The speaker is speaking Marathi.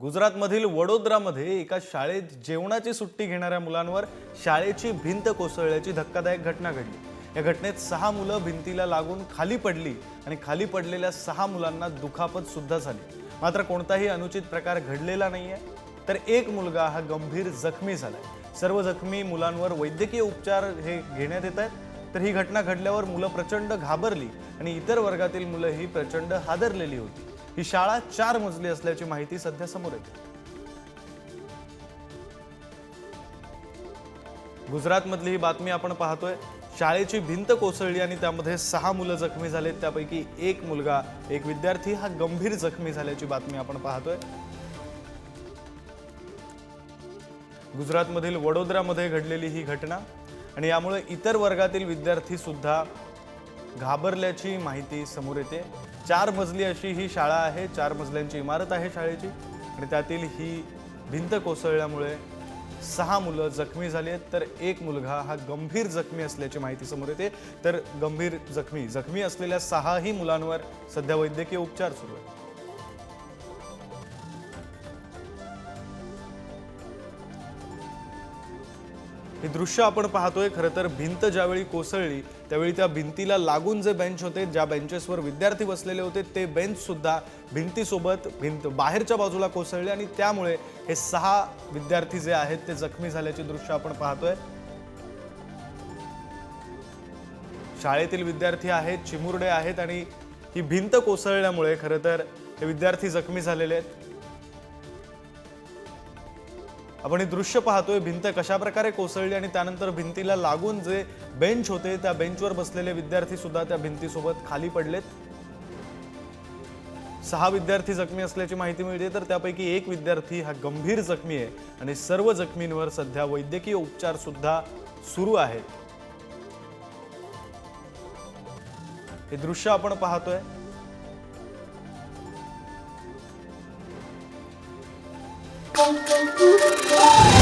गुजरातमधील वडोदरामध्ये एका शाळेत जेवणाची सुट्टी घेणाऱ्या मुलांवर शाळेची भिंत कोसळल्याची धक्कादायक घटना घडली. या घटनेत सहा मुलं भिंतीला लागून खाली पडली आणि खाली पडलेल्या सहा मुलांना दुखापत सुद्धा झाली. मात्र कोणताही अनुचित प्रकार घडलेला नाहीये. तर एक मुलगा हा गंभीर जखमी झालाय. सर्व जखमी मुलांवर वैद्यकीय उपचार हे घेण्यात येत आहेत. तर ही घटना घडल्यावर मुलं प्रचंड घाबरली आणि इतर वर्गातील मुलं ही प्रचंड हादरलेली होती. ही शाळा चार मजली असल्याची माहिती सध्या समोर येते. गुजरातमधली ही बातमी आपण पाहतोय. शाळेची भिंत कोसळली आणि त्यामध्ये सहा मुलं जखमी झालेत. त्यापैकी एक मुलगा एक विद्यार्थी हा गंभीर जखमी झाल्याची बातमी आपण पाहतोय. गुजरातमधील वडोदरामध्ये घडलेली ही घटना आणि यामुळे इतर वर्गातील विद्यार्थी सुद्धा घाबरल्याची माहिती समोर येते. चार मजली अशी ही शाळा आहे. चार मजल्यांची इमारत आहे शाळेची. आणि त्यातील ही भिंत कोसळल्यामुळे सहा मुलं जखमी झाली आहेत. तर एक मुलगा हा गंभीर जखमी असल्याची माहिती समोर येते. तर गंभीर जखमी जखमी असलेल्या सहाही मुलांवर सध्या वैद्यकीय उपचार सुरू आहेत. हे दृश्य आपण पाहतोय. खरं तर भिंत ज्यावेळी कोसळली त्यावेळी त्या भिंतीला लागून जे बेंच होते ज्या बेंचेसवर विद्यार्थी बसलेले होते ते बेंच सुद्धा भिंतीसोबत भिंत बाहेरच्या बाजूला कोसळले आणि त्यामुळे हे सहा विद्यार्थी जे आहेत ते जखमी झाल्याचे दृश्य आपण पाहतोय. शाळेतील विद्यार्थी आहेत चिमुरडे आहेत आणि ही भिंत कोसळल्यामुळे खरं तर हे विद्यार्थी जखमी झालेले आहेत. आपण हे दृश्य पाहतोय भिंत कशा प्रकारे कोसळली आणि त्यानंतर भिंतीला लागून जे बेंच होते त्या बेंचवर बसलेले विद्यार्थी सुद्धा त्या भिंतीसोबत खाली पडलेत. सहा विद्यार्थी जखमी असल्याची माहिती मिळते तर त्यापैकी एक विद्यार्थी हा गंभीर जखमी आहे आणि सर्व जखमींवर सध्या वैद्यकीय उपचार सुद्धा सुरू आहेत. हे दृश्य आपण पाहतोय. Thank you.